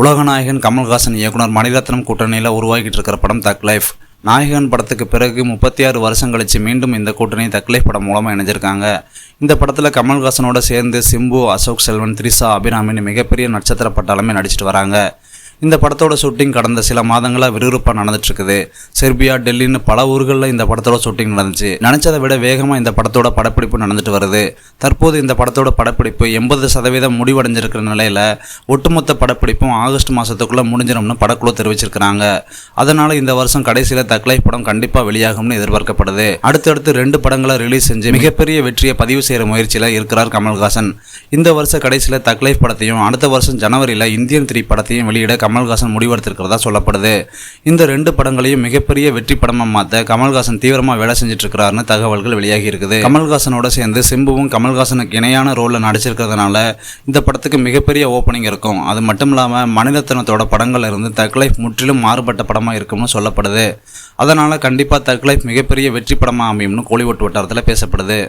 உலகநாயகன் கமல்ஹாசன் இயக்குனர் மணிரத்னம் கூட்டணியில் உருவாகிட்டு இருக்கிற படம் தக் லைஃப். நாயகன் படத்துக்கு பிறகு முப்பத்தி ஆறு வருஷம் கழித்து மீண்டும் இந்த கூட்டணி தக் லைஃப் படம் மூலமாக இணைஞ்சிருக்காங்க. இந்த படத்தில் கமல்ஹாசனோட சேர்ந்து சிம்பு அசோக் செல்வன் த்ரிஷா அபிராமின்னு மிகப்பெரிய நட்சத்திர பட்டாளமே நடிச்சிட்டு வராங்க. இந்த படத்தோட ஷூட்டிங் கடந்த சில மாதங்களாக விறுவிறுப்பாக நடந்துட்டுருக்குது. செர்பியா டெல்லின்னு பல ஊர்களில் இந்த படத்தோட ஷூட்டிங் நடந்துச்சு. நினச்சதை விட வேகமாக இந்த படத்தோட படப்பிடிப்பு நடந்துட்டு வருது. தற்போது இந்த படத்தோட படப்பிடிப்பு எண்பது சதவீதம் முடிவடைஞ்சிருக்கிற நிலையில் ஒட்டுமொத்த படப்பிடிப்பும் ஆகஸ்ட் மாதத்துக்குள்ளே முடிஞ்சிடும்னு படக்குழு தெரிவிச்சிருக்கிறாங்க. அதனால் இந்த வருஷம் கடைசியில் தக்லை படம் கண்டிப்பாக வெளியாகும்னு எதிர்பார்க்கப்படுது. அடுத்தடுத்து ரெண்டு படங்களை ரிலீஸ் செஞ்சு மிகப்பெரிய வெற்றியை பதிவு செய்கிற முயற்சியில் இருக்கிறார் கமல்ஹாசன். இந்த வருஷ கடைசியில் தக்லைஃப் படத்தையும் அடுத்த வருஷம் ஜனவரியில் இந்தியன் த்ரீ படத்தையும் வெளியிட கமல்ஹாசன் முடிவெடுத்திருக்கிறதா சொல்லப்படுது. இந்த ரெண்டு படங்களையும் மிகப்பெரிய வெற்றி படமாக மாற்ற கமல்ஹாசன் தீவிரமாக வேலை செஞ்சுட்டு இருக்கிறாருன்னு தகவல்கள் வெளியாகி இருக்குது. கமல்ஹாசனோட சேர்ந்து சிம்புவும் கமல்ஹாசனுக்கு இணையான ரோலில் நடிச்சிருக்கிறதுனால இந்த படத்துக்கு மிகப்பெரிய ஓப்பனிங் இருக்கும். அது மட்டும் இல்லாமல் மனிதத்தனத்தோட படங்கள்ல இருந்து தக்லைஃப் முற்றிலும் மாறுபட்ட படமாக இருக்கும்னு சொல்லப்படுது. அதனால் கண்டிப்பாக தக்லைஃப் மிகப்பெரிய வெற்றி படமாக அமையும்னு கோலிவுட் வட்டாரத்தில் பேசப்படுது.